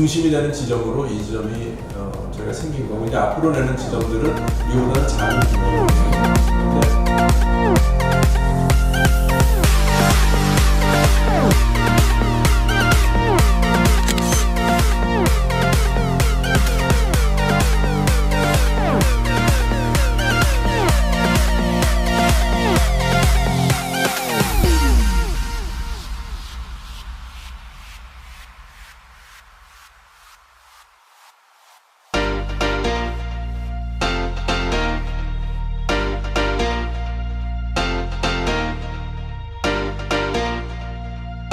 중심이 되는 지점으로 이 지점이 어, 저희가 생긴 거고 이제 앞으로 내는 지점들은 이보다는 작은 규모로 네.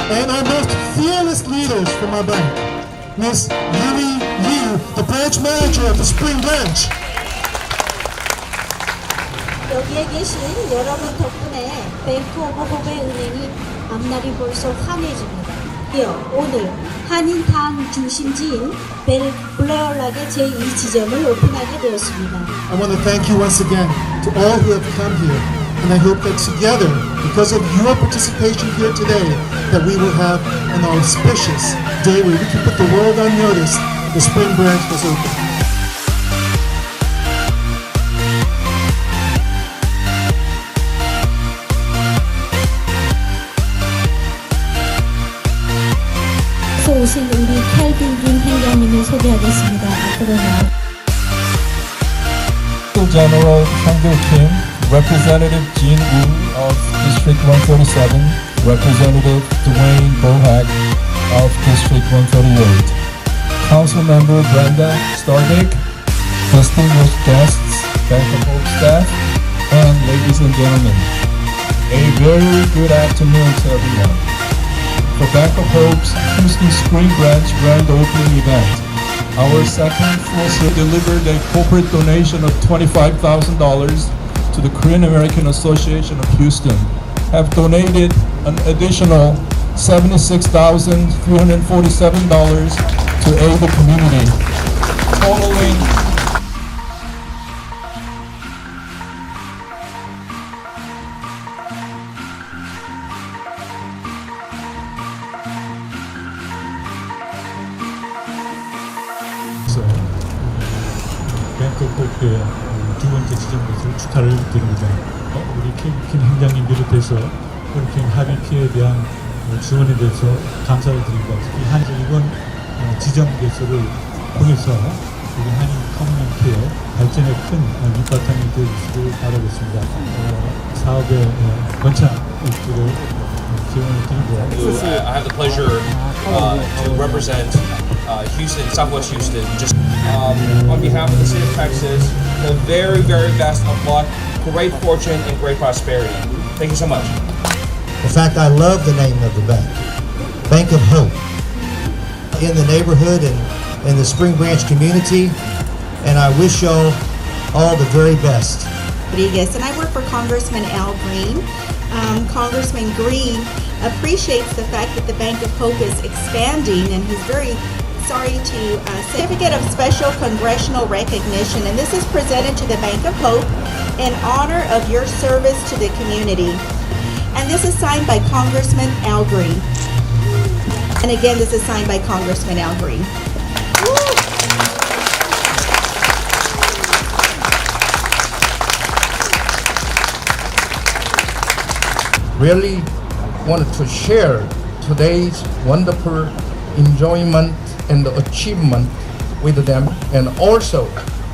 And our most fearless leaders from our bank, Miss Yuri Liu, the branch manager of the Spring Branch. 여기에 계신 여러분 덕분에 뱅크 오브 홈의 은행이 앞날이 벌써 환해집니다. 드디어 오늘 한인타운 중심지인 벨 블레어락의 제2지점을 오픈하게 되었습니다. I want to thank you once again to all who have come here, and I hope that together, because of your participation here today, that we will have an auspicious day where we can put the world on notice. The Spring Branch was open. 서 오신 우리 켈빈 김 행장님을 소개하겠습니다. 앞으로 나와 General Hyung Kim, Representative Jean Wu of District 137, Representative Dwayne Bohack of District 138, Councilmember Brenda Stardick, distinguished guests, Bank of Hope staff, and ladies and gentlemen, a very good afternoon to everyone. For Bank of Hope's Houston Spring Branch grand opening event, our second full delivered a corporate donation of $25,000 to the Korean American Association of Houston have donated an additional $76,347 to aid the community, totaling 두 번째 것을 축하를 드립니다. 어, 우리 킴 행장님 비롯해서 허리케인 하비 피해에 대한 어, 지원에 대해서 감사를 드립니다. 특히 한 이번 어, 지점 개설을 통해서 우리 한인 커뮤니티의 발전에 큰 어, 밑바탕이 되어주시길 바라겠습니다. 어, 사업의 어, 번창 어, 기원을 드리고 I have the pleasure uh, to represent uh, Houston, Southwest Houston. Just um, on behalf of the state of Texas, the very, very best of luck, great fortune, and great prosperity. Thank you so much. In fact, I love the name of the bank, Bank of Hope. In the neighborhood and in the Spring Branch community, and I wish y'all all the very best. Rodriguez, and I work for Congressman Al Green. Um, Congressman Green appreciates the fact that the Bank of Hope is expanding, and he's very sorry to uh, certificate of special congressional recognition, and this is presented to the Bank of Hope in honor of your service to the community. And this is signed by Congressman Al Green. And again, this is signed by Congressman Al Green. Really wanted to share today's wonderful enjoyment and the achievement with them, and also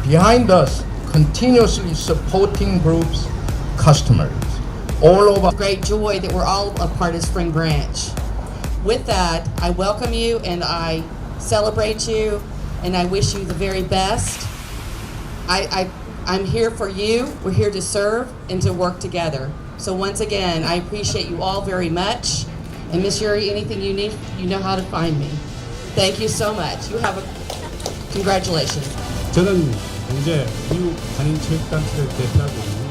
behind us, continuously supporting groups, customers all over great joy that we're all a part of Spring Branch. With that, I welcome you and I celebrate you and I wish you the very best. I, I, I'm here for you. We're here to serve and to work together. So once again, I appreciate you all very much. And Miss Yuri, anything you need, you know how to find me. Thank you so much. You have a congratulations. 저는 현재 미국 한인체육단체를 대표하고 있는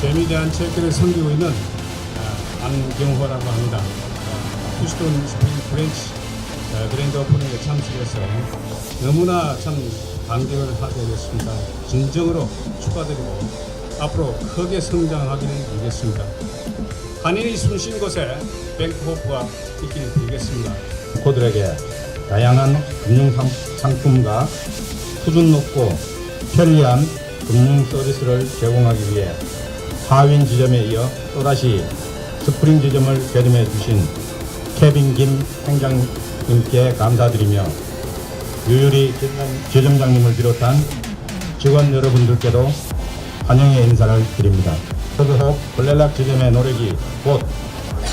재미대한 체육회를 섬기고 있는 아, 안경호라고 합니다. 아, 휴스턴 스프링 브랜치 아, 그랜드 오프닝에 참석해서 너무나 참 감격을 하게 됐습니다. 진정으로 축하드리고 앞으로 크게 성장하기를 빌겠습니다. 한인이 숨쉰 곳에 뱅크호프가 있기를 빌겠습니다. 멕시코들에게 다양한 금융 상- 상품과 수준 높고 편리한 금융 서비스를 제공하기 위해 하윈 지점에 이어 또다시 스프링 지점을 개점해 주신 케빈 김 행장님께 감사드리며 유유리 지점- 지점장님을 비롯한 직원 여러분들께도 환영의 인사를 드립니다. 서브홉 블렐락 지점의 노력이 곧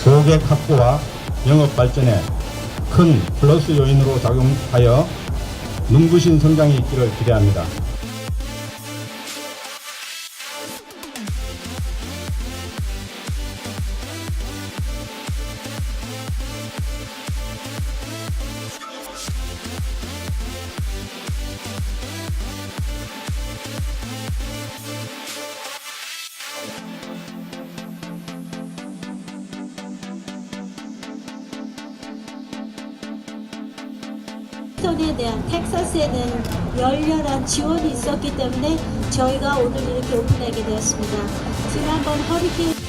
고객 확보와 영업 발전에 큰 플러스 요인으로 작용하여 눈부신 성장이 있기를 기대합니다. 휴스턴에 대한 텍사스에 대한 열렬한 지원이 있었기 때문에 저희가 오늘 이렇게 오픈하게 되었습니다. 지난번 허리케인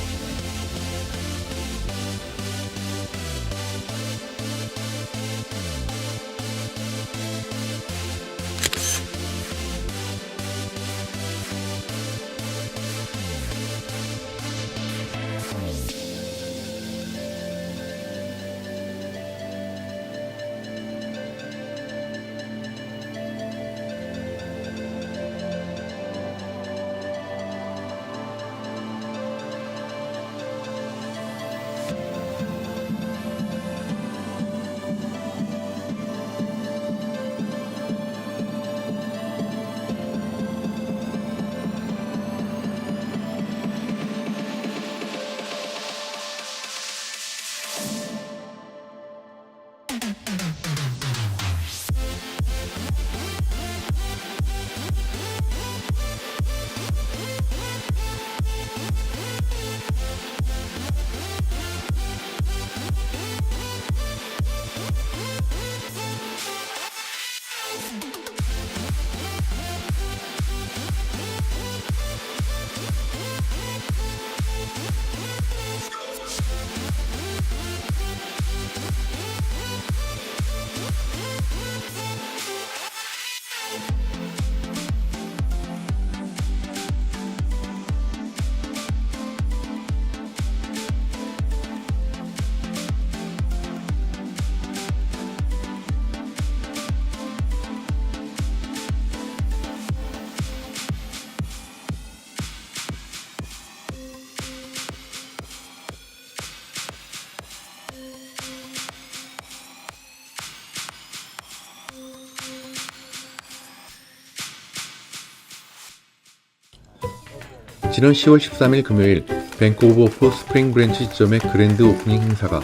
지난 10월 13일 금요일 뱅크 오브 오프 스프링 브랜치 지점의 그랜드 오프닝 행사가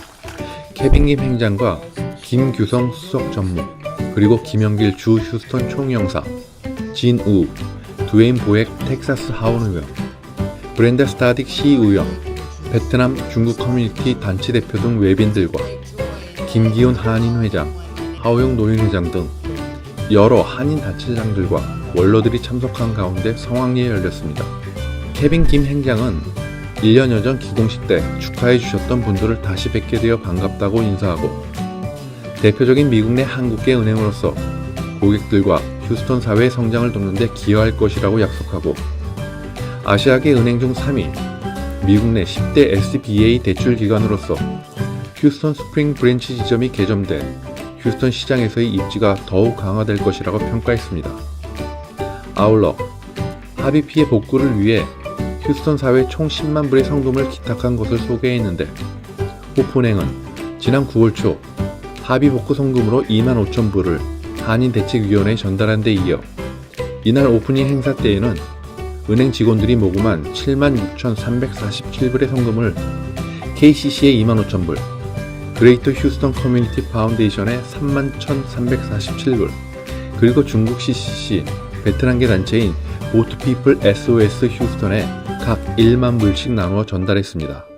케빈 김 행장과 김규성 수석 전무 그리고 김영길 주 휴스턴 총영사 진우 두웨인 보액 텍사스 하원 의원 브렌다 스타딕 시의원 베트남 중국 커뮤니티 단체 대표 등 외빈들과 김기훈 한인 회장 하오영 노인 회장 등 여러 한인 단체장들과 원로들이 참석한 가운데 성황리에 열렸습니다. 케빈 김 행장은 1년여 전 기공식 때 축하해 주셨던 분들을 다시 뵙게 되어 반갑다고 인사하고 대표적인 미국 내 한국계 은행으로서 고객들과 휴스턴 사회의 성장을 돕는 데 기여할 것이라고 약속하고 아시아계 은행 중 3위 미국 내 10대 SBA 대출 기관으로서 휴스턴 스프링 브랜치 지점이 개점돼 휴스턴 시장에서의 입지가 더욱 강화될 것이라고 평가했습니다. 아울러 피해 복구를 위해 휴스턴 사회 총 10만 불의 성금을 기탁한 것을 소개했는데 호프은행은 지난 9월 초 합의 복구 성금으로 2만 5천 불을 한인 대책위원회에 전달한 데 이어 이날 오프닝 행사 때에는 은행 직원들이 모금한 7만 6,347불의 성금을 KCC에 2만 5천 불, 그레이터 휴스턴 커뮤니티 파운데이션에 3만 1,347불, 그리고 중국 CCC, 베트남계 단체인 보트피플 SOS 휴스턴에 각 1만 불씩 나누어 전달했습니다.